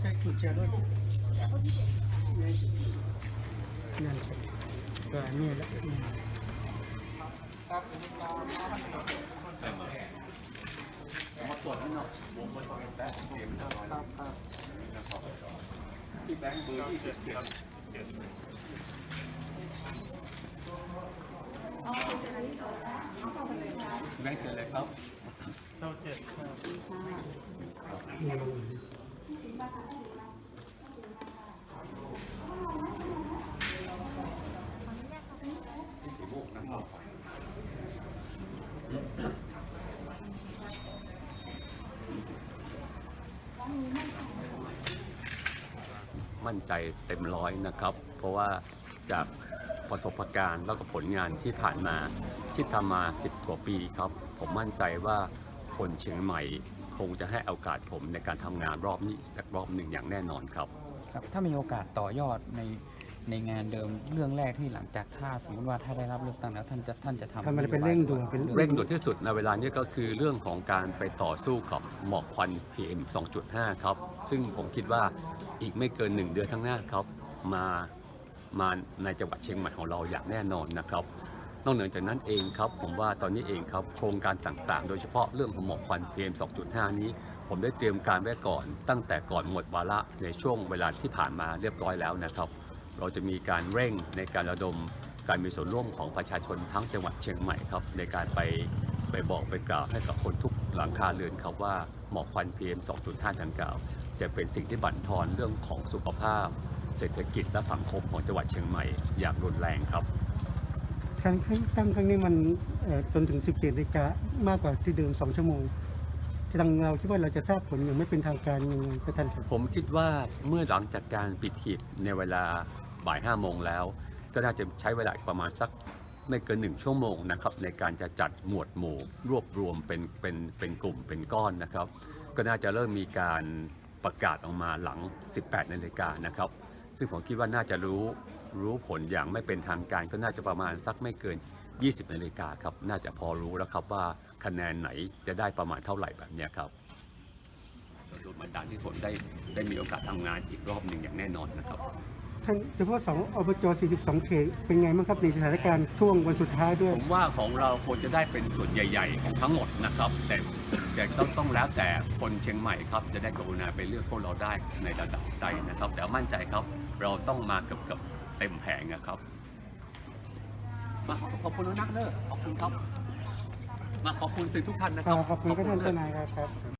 ใช้จุดเชียร์ด้วยนั่นก็นนี้แหละมมาตรวจให้หน่อยวงมันเป็นแบงค์เสียงห้าร้อยครับครับที่แบงค์เบอร์ที่เจ็ดเจ็ดเจ็ดแบงค์เจ็ดเลยครับเราเจ็ดครับสี มั่นใจเต็มร้อยนะครับ เพราะว่าจากประสบการณ์แล้วก็ผลงานที่ผ่านมาที่ทำมา 10 กว่าปีครับ ผมมั่นใจว่า คนเชียงใหม่คงจะให้โอกาสผมในการทำงานรอบนี้สักรอบหนึ่งอย่างแน่นอนครับ ครับ ถ้ามีโอกาสต่อยอดในในงานเดิมเรื่องแรกที่หลังจากถ้าสมมติว่าถ้าได้รับเลือกตั้งแล้วท่านจะท่านจะทำทำอะไรเป็นเร่งด่วนเป็นเร่งด่วนที่สุดในเวลานี้ก็คือเรื่องของการไปต่อสู้กับหมอกควัน PM 2.5 ครับ ซึ่งผมคิดว่าอีกไม่เกิน1เดือนข้างหน้าครับ มามาในจังหวัดเชียงใหม่ของเราอย่างแน่นอนนะครับ นอกเหนือจากนั้นเองครับผมว่าตอนนี้เองครับโครงการต่างๆ โดยเฉพาะเรื่องของหมอกควัน PM 2.5 นี้ ผมได้เตรียมการไว้ก่อนตั้งแต่ก่อนหมดวาระในช่วงเวลาที่ผ่านมาเรียบร้อยแล้วนะครับ เราจะมีการเร่งในการระดมการมีส่วนร่วมของประชาชนทั้งจังหวัดเชียงใหม่ครับในการไปไปบอกไปกล่าวให้กับคนทุกหลังคาเรือนครับว่าหมอกควัน PM 2.5ดังกล่าวจะเป็นสิ่งที่บั่นทอนเรื่องของสุขภาพ เศรษฐกิจและสังคมของจังหวัดเชียงใหม่อย่างรุนแรงครับ การตั้งครั้งนี้มันจนถึง 17นาฬิกามากกว่าที่เดิม 2 ชั่วโมงทางเราคิดว่าเราจะทราบผลย่างไม่เป็นทางการยังไงก็ท่านครับผมคิดว่าเมื่อหลังจากการปิดหีบในเวลาบ่ายห้าโมงแล้ว ก็น่าจะใช้เวลาประมาณสักไม่เกินหนึ่งชั่วโมงนะครับในการจะจัดหมวดหมู่ รวบรวมเป็นเป็นเป็นกลุ่มเป็นก้อนนะครับ ก็น่าจะเริ่มมีการประกาศออกมาหลัง 18นาฬิกานะครับ ซึ่งผมคิดว่าน่าจะรู้รู้ผลอย่างไม่เป็นทางการก็น่าจะประมาณสักไม่เกิน 20นาฬิกาครับ น่าจะพอรู้แล้วครับว่าคะแนนไหนจะได้ประมาณเท่าไหร่แบบนี้ครับโดยมันดานที่ผมได้ได้มีโอกาสทำงานอีกรอบหนึ่งอย่างแน่นอนนะครับ ท่านเฉพาะสองอบจ 42 เขตเป็นไงบ้างครับในสถานการณ์ช่วงวันสุดท้ายด้วย ผมว่าของเราควรจะได้เป็นส่วนใหญ่ ๆ ของทั้งหมดนะครับ แต่แต่ต้องต้องแล้วแต่คนเชียงใหม่ครับจะได้กรุณาไปเลือกพวกเราได้ในระดับใดนะครับ แต่มั่นใจครับเราต้องมาเกือบเกือบเต็มแผงนะครับมาขอบคุณนักเนอะขอบคุณครับมาขอบคุณสื่อทุกท่านนะครับขอบคุณก็ท่านทนายครับครับ